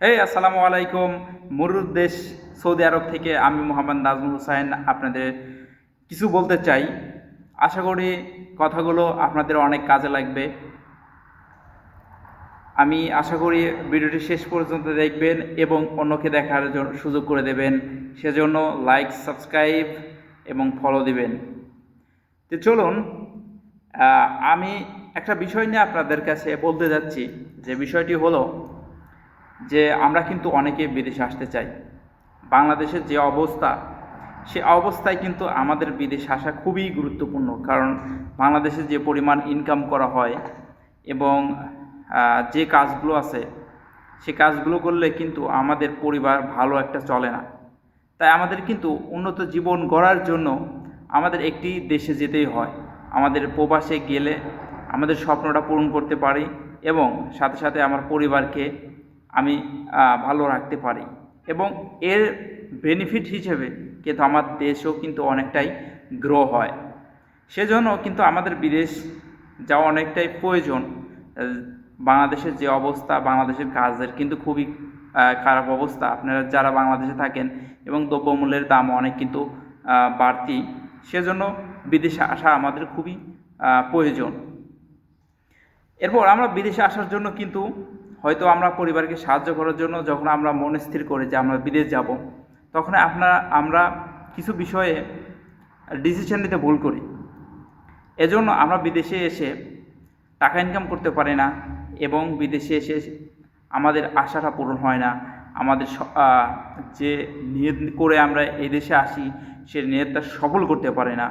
এই আসসালামু আলাইকুম মরুর দেশ সৌদি আরব থেকে আমি মোহাম্মদ নাজমুল হুসাইন আপনাদের কিছু বলতে চাই। আশা করি কথাগুলো আপনাদের অনেক কাজে লাগবে। আমি আশা করি ভিডিওটি শেষ পর্যন্ত দেখবেন এবং অন্যকে দেখার সুযোগ করে দেবেন। সেজন্য লাইক সাবস্ক্রাইব এবং ফলো দিবেন। তো চলুন আমি একটা বিষয় নিয়ে আপনাদের কাছে বলতে যাচ্ছি। যে বিষয়টি হলো যে আমরা কিন্তু অনেকে বিদেশে আসতে চাই। বাংলাদেশের যে অবস্থা, সে অবস্থায় কিন্তু আমাদের বিদেশে আসা খুবই গুরুত্বপূর্ণ। কারণ বাংলাদেশে যে পরিমাণ ইনকাম করা হয় এবং যে কাজগুলো আছে, সে কাজগুলো করলে কিন্তু আমাদের পরিবার ভালো একটা চলে না। তাই আমাদের কিন্তু উন্নত জীবন গড়ার জন্য আমাদের একটি দেশে যেতেই হয়। আমাদের প্রবাসে গেলে আমাদের স্বপ্নটা পূরণ করতে পারি এবং সাথে সাথে আমার পরিবারকে আমি ভালো রাখতে পারি। এবং এর বেনিফিট হিসেবে কিন্তু আমার দেশও কিন্তু অনেকটাই গ্রো হয়। সেজন্য কিন্তু আমাদের বিদেশ যাওয়া অনেকটাই প্রয়োজন। বাংলাদেশের যে অবস্থা, বাংলাদেশের কাজের কিন্তু খুবই খারাপ অবস্থা। আপনারা যারা বাংলাদেশে থাকেন এবং দ্রব্যমূল্যের দাম অনেক কিন্তু বাড়তি, সেজন্য বিদেশে আসা আমাদের খুবই প্রয়োজন। এরপর আমরা বিদেশে আসার জন্য কিন্তু হয়তো আমরা পরিবারকে সাহায্য করার জন্য যখন আমরা মন স্থির করি যে আমরা বিদেশ যাব, তখন আপনারা, আমরা কিছু বিষয়ে ডিসিশন নিতে ভুল করি। এজন্য আমরা বিদেশে এসে টাকা ইনকাম করতে পারি না এবং বিদেশে এসে আমাদের আশাটা পূরণ হয় না। আমাদের যে নিয়ত করে আমরা এই দেশে আসি, সে নিয়তটা সফল করতে পারে না।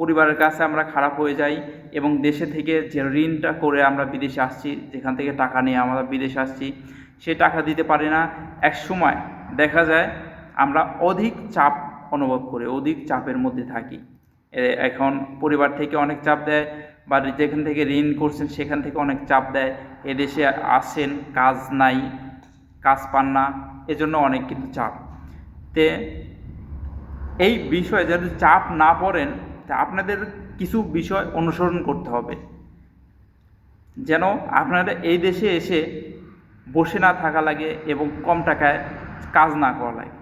পরিবারের কাছে আমরা খারাপ হয়ে যাই এবং দেশে থেকে যে ঋণটা করে আমরা বিদেশে আসছি, যেখান থেকে টাকা নিয়ে আমরা বিদেশে আসছি, সে টাকা দিতে পারি না। এক সময় দেখা যায় আমরা অধিক চাপ অনুভব করি, অধিক চাপের মধ্যে থাকি। এখন পরিবার থেকে অনেক চাপ দেয় বা যেখান থেকে ঋণ করছেন সেখান থেকে অনেক চাপ দেয়। এদেশে আসেন, কাজ নাই, কাজ পান না, এজন্য অনেক কিন্তু চাপ। তে, এই বিষয়ে যদি চাপ না পড়েন তা আপনাদের কিছু বিষয় অনুসরণ করতে হবে। যেন আপনারা এই দেশে এসে বসে না থাকা লাগে এবং কম টাকায় কাজ না করা লাগে।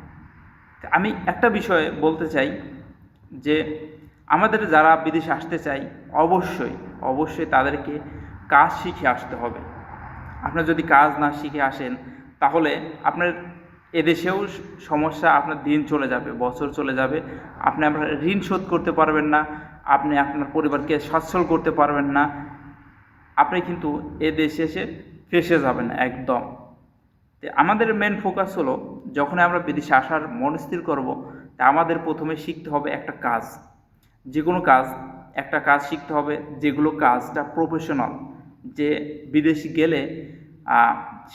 আমি একটা বিষয়ে বলতে চাই যে, আমাদের যারা বিদেশে আসতে চাই অবশ্যই অবশ্যই তাদেরকে কাজ শিখে আসতে হবে। আপনার যদি কাজ না শিখে আসেন, তাহলে আপনার এদেশেও সমস্যা আপনার দিন চলে যাবে, বছর চলে যাবে। আপনি আপনার ঋণ শোধ করতে পারবেন না, আপনি আপনার পরিবারকে সচ্ছল করতে পারবেন না। আপনি কিন্তু এ দেশে এসে ফেসে যাবেন একদম। আমাদের মেন ফোকাস হলো যখন আমরা বিদেশে আসার মনস্থির করব, তা আমাদের প্রথমে শিখতে হবে একটা কাজ। যে কোনো কাজ, একটা কাজ শিখতে হবে, যেগুলো কাজটা প্রফেশনাল যে বিদেশে গেলে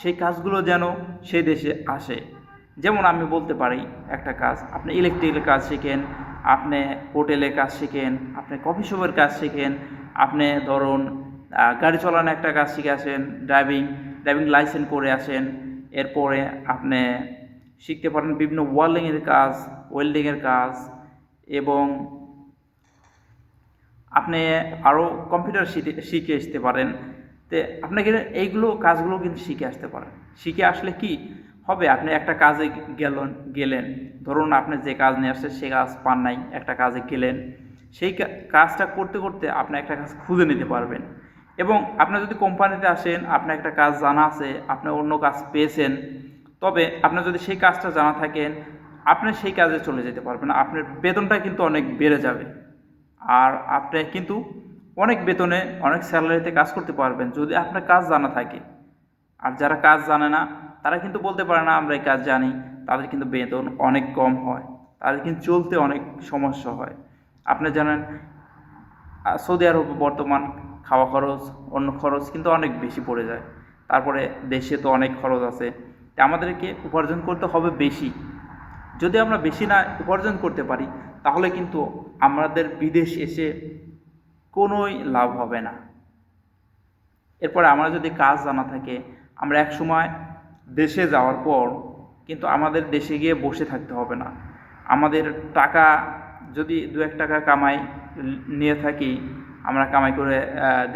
সেই কাজগুলো যেন সেই দেশে আসে। যেমন আমি বলতে পারি একটা কাজ, আপনি ইলেকট্রিকের কাজ শিখেন, আপনি হোটেলের কাজ শিখেন, আপনি কফি শপের কাজ শিখেন, আপনি ধরুন গাড়ি চালানো একটা কাজ শিখে আসেন ড্রাইভিং ড্রাইভিং লাইসেন্স করে আসেন, এরপরে আপনি শিখতে পারেন বিভিন্ন ওয়েল্ডিংয়ের কাজ ওয়েল্ডিংয়ের কাজ এবং আপনি আরও কম্পিউটার শিখে আসতে পারেন। তো, আপনাকে এইগুলো কাজগুলো কিন্তু শিখে আসতে পারেন। শিখে আসলে কি? হবে, আপনি একটা কাজে গেলেন গেলেন। ধরুন আপনি যে কাজ নিয়ে আসছে সে কাজ পান নাই, একটা কাজে গেলেন। সেই কাজটা করতে করতে আপনি একটা কাজ খুঁজে নিতে পারবেন। এবং আপনি যদি কোম্পানিতে আসেন, আপনার একটা কাজ জানা আছে, আপনি অন্য কাজ পেয়েছেন, তবে আপনার যদি সেই কাজটা জানা থাকেন, আপনি সেই কাজে চলে যেতে পারবেন। আপনার বেতনটা কিন্তু অনেক বেড়ে যাবে। আর আপনি কিন্তু অনেক বেতনে, অনেক স্যালারিতে কাজ করতে পারবেন, যদি আপনার কাজ জানা থাকে। আর যারা কাজ জানে না তারা কিন্তু বলতে পারে, না, আমরা এই কাজ জানি। তাদের কিন্তু বেতন অনেক কম হয়। তাদের কিন্তু চলতে অনেক সমস্যা হয়। আপনি জানেন সৌদি আরবে বর্তমান খাওয়া খরচ, অন্য খরচ কিন্তু অনেক বেশি পড়ে যায়। তারপরে দেশে তো অনেক খরচ আছে। আমাদেরকে উপার্জন করতে হবে বেশি। যদি আমরা বেশি না উপার্জন করতে পারি, তাহলে কিন্তু আমাদের বিদেশ এসে কোনোই লাভ হবে না। এরপরে আমরা যদি কাজ জানা থাকে, আমরা এক সময় দেশে যাওয়ার পর কিন্তু আমাদের দেশে গিয়ে বসে থাকতে হবে না। আমাদের টাকা যদি দু এক টাকা কামাই নিয়ে থাকি, আমরা কামাই করে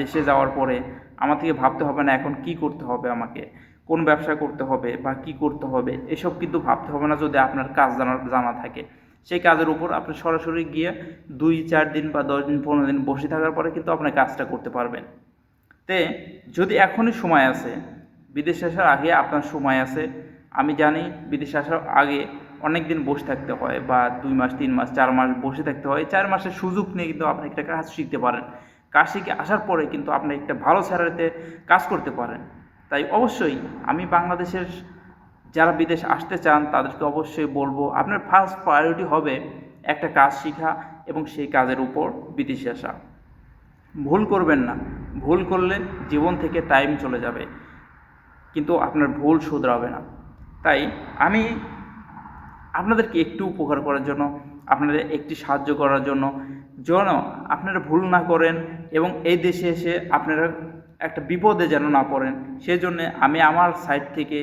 দেশে যাওয়ার পরে আমার থেকে ভাবতে হবে না এখন কি করতে হবে আমাকে, কোন ব্যবসা করতে হবে বা কি করতে হবে, এসব কিন্তু ভাবতে হবে না যদি আপনার কাজ জানা জানা থাকে। সেই কাজের উপর আপনি সরাসরি গিয়ে দুই, চার দিন বা দশ দিন, পনেরো দিন বসে থাকার পরে কিন্তু আপনি কাজটা করতে পারবেন। তে যদি এখনই সময় আছে বিদেশে আসার আগে আপনার সময় আছে। আমি জানি বিদেশে আসার আগে অনেক দিন বসে থাকতে হয় বা দুই মাস, তিন মাস, চার মাস বসে থাকতে হয়। চার মাসের সুযোগ নিয়ে কিন্তু আপনি একটা কাজ শিখতে পারেন। কাজ শিখে আসার পরে কিন্তু আপনি একটা ভালো স্যালারিতে কাজ করতে পারেন। তাই অবশ্যই আমি বাংলাদেশের যারা বিদেশ আসতে চান, তাদেরকে অবশ্যই বলব আপনার ফার্স্ট প্রায়োরিটি হবে একটা কাজ শেখা এবং সেই কাজের উপর বিদেশে আসা। ভুল করবেন না। ভুল করলে জীবন থেকে টাইম চলে যাবে। কিন্তু আপনার ভুল শুধরাবে না। তাই আমি আপনাদেরকে একটু উপকার করার জন্য, আপনাদের একটি সাহায্য করার জন্য যেন আপনারা ভুল না করেন এবং এই দেশে এসে আপনারা একটা বিপদে যেন না পড়েন। সেই জন্যে আমি আমার সাইড থেকে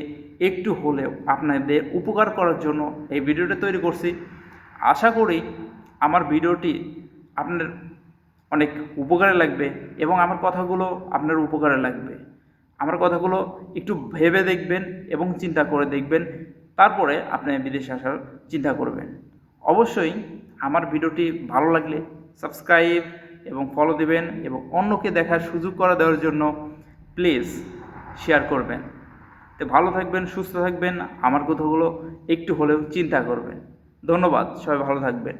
একটু হলেও আপনাদের উপকার করার জন্য এই ভিডিওটা তৈরি করছি। আশা করি আমার ভিডিওটি আপনার অনেক উপকারে লাগবে এবং আমার কথাগুলো আপনার উপকারে লাগবে। আমার কথাগুলো একটু ভেবে দেখবেন এবং চিন্তা করে দেখবেন। তারপরে আপনি বিদেশে আসার চিন্তা করবেন। অবশ্যই আমার ভিডিওটি ভালো লাগলে সাবস্ক্রাইব এবং ফলো দিবেন এবং অন্যকে দেখার সুযোগ করে দেওয়ার জন্য প্লিজ শেয়ার করবেন। তো ভালো থাকবেন, সুস্থ থাকবেন, আমার কথাগুলো একটু হলেও চিন্তা করবেন। ধন্যবাদ, সবাই ভালো থাকবেন।